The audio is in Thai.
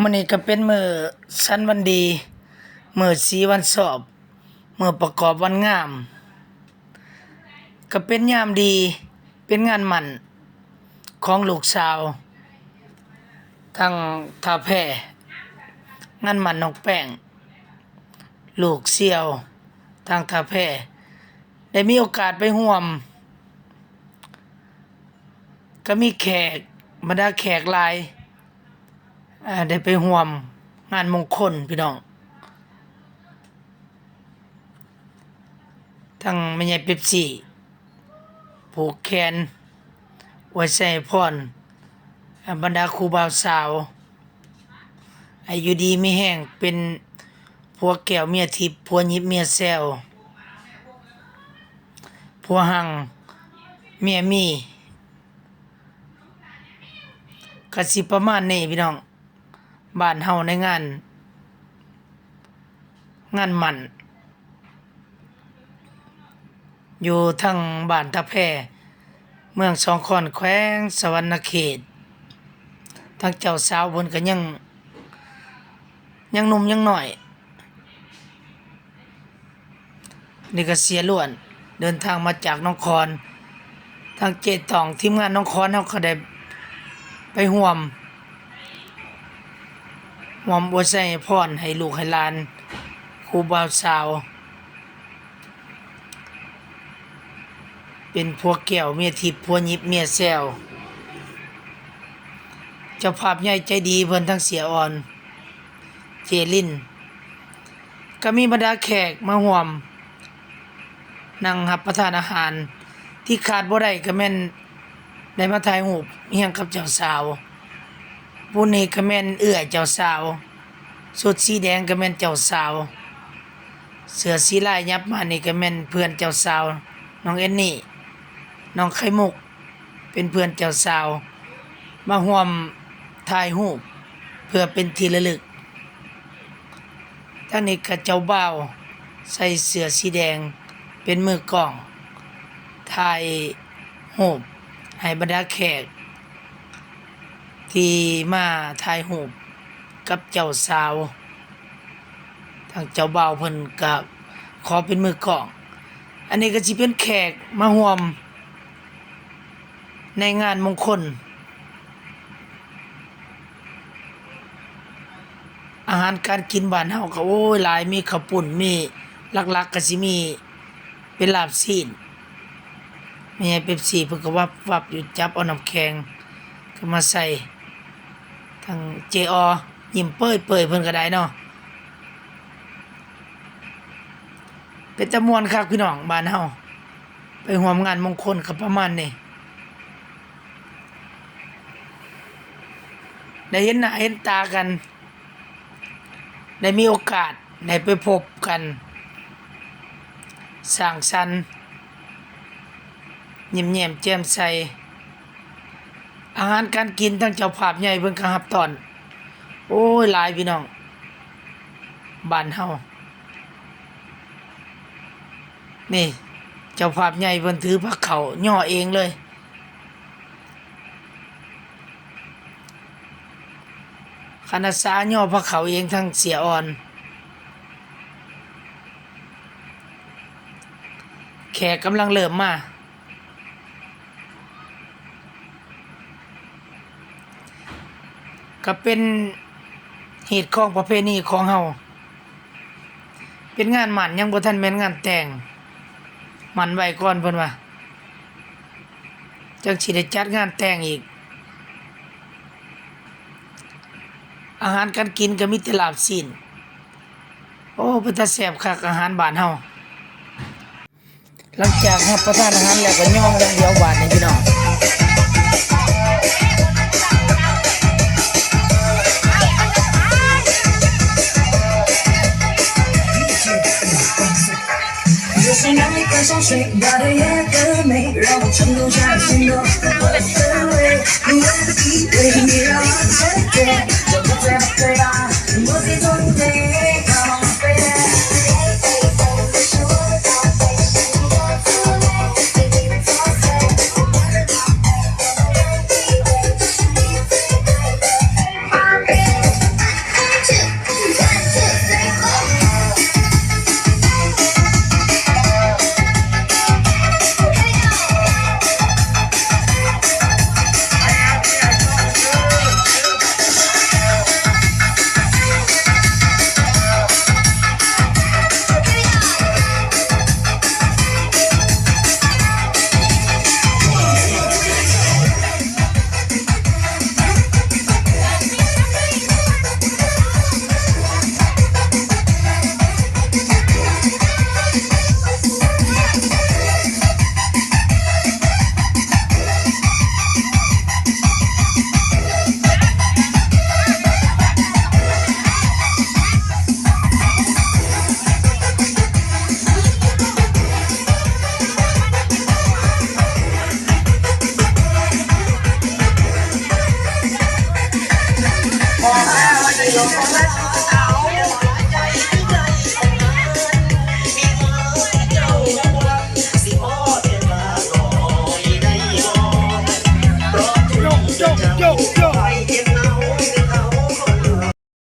มื้อนี้ก็เป็นมื้อสันวันดี มื้อสีวันสอบ มื้อประกอบวันงาม ก็เป็นยามดี เป็นงานหมั่นของลูกสาวทางท่าแพงานหมั่นน้องแป้ง ลูกเสี่ยว ทางท่าแพได้มีโอกาสไปร่วม ก็มีแขกบรรดาแขกหลาย อ่าได้ไปห่วมงานมงคลพี่น้องทั้งแม่ใหญ่เป๊ปซี่ผูกแขนไว้ใส่พรอ่าบรรดาครูบ่าวสาวอายุดีไม่แห้งเป็นผัวแก้วเมียทิพย์ผัวยิบเมียแซวผัวหังเมียมีกสิประมาณนี้พี่น้อง บ้านเฮาในงาน งานหมัน อยู่ทางบ้านตะแพเมืองสองคอนแขวงสวรรณเขตทางเจ้าสาวเพิ่นก็ยัง ยังหนุ่มยังหน่อย นี่ก็เสียล้วน เดินทางมาจากน้องคอน ทางเจตองทีมงานน้องคอนเฮาก็ได้ไปห่วม หอมบัวใส่พรให้ลูกให้ลานครูบ่าวสาว เป็นพวกแก้วเมียทิพย์พวกยิบเมียแซวเจ้าภาพใหญ่ใจดีเพิ่นทั้งเสียอ่อน เจลิน ก็มีบรรดาแขกมาห่วมนั่งรับประทานอาหารที่ขาดบ่ได้ก็แม่นได้มาถ่ายรูปเฮียงกับเจ้าสาว ผู้นี้ก็แม่นเอื้อเจ้าสาวสุดสีแดงก็แม่นเจ้าสาว เสื้อสีลายยับมานี่ก็แม่นเพื่อนเจ้าสาว น้องเอ็นนี่ น้องไข่มุก เป็นเพื่อนเจ้าสาว มาร่วมถ่ายรูปเพื่อเป็นที่ระลึกทั้งนี้ก็เจ้าบ่าวใส่เสื้อสีแดงเป็นมือกล้องถ่ายรูปให้บรรดาแขก ที่มาถ่ายรูปกับเจ้าสาว ทางเจ้าบ่าวเพิ่นก็ขอเป็นมือกลอง อันนี้ก็สิเป็นแขกมาร่วม ในงานมงคล อาหารการกินบ้านเฮาก็โอ้ยหลายมีข้าวปุ้นมีหลักๆก็สิมีเป็นลาบซีนแม่ใหญ่เป๊ปซี่เพิ่นก็วับวับอยู่จับเอาน้ำแข็งก็มาใส่ ทางเจอยิ้มเป้ยเปยเพิ่นก็ได้เนาะเป็นจำนวนครับพี่น้องบ้านเฮาไปร่วมงานมงคลกับประมาณนี้ได้เห็นหน้าเห็นตากัน ได้มีโอกาสได้ไปพบกันสร้างสรรค์ยิ้มแย้มแจ่มใส อาหารการกินทั้งเจ้าภาพใหญ่เพิ่นก็รับตอน โอ้ยหลายพี่น้องบ้านเฮานี่เจ้าภาพใหญ่เพิ่นถือพระเขาย่อเองเลย คณะสาย่อพระเขาเองทั้งเสียอ่อน แขกกำลังเริ่มมา ก็เป็นเหตุของประเพณีของเฮาเป็นงานหมันยังบ่ทันแม่นงานแต่งหมันไว้ก่อนเพิ่นว่าจังสิได้จัดงานแต่งอีก อาหารการกินก็มีแต่ลาบซีนโอ้เป็นตาแซ่บคักอาหารบ้านเฮาหลังจากรับประทานอาหารแล้วก็ย่องอย่างเดียวบาดนี่พี่น้อง 睡到的夜更美让我成功陷入多，我的氛围的以为你让我沉醉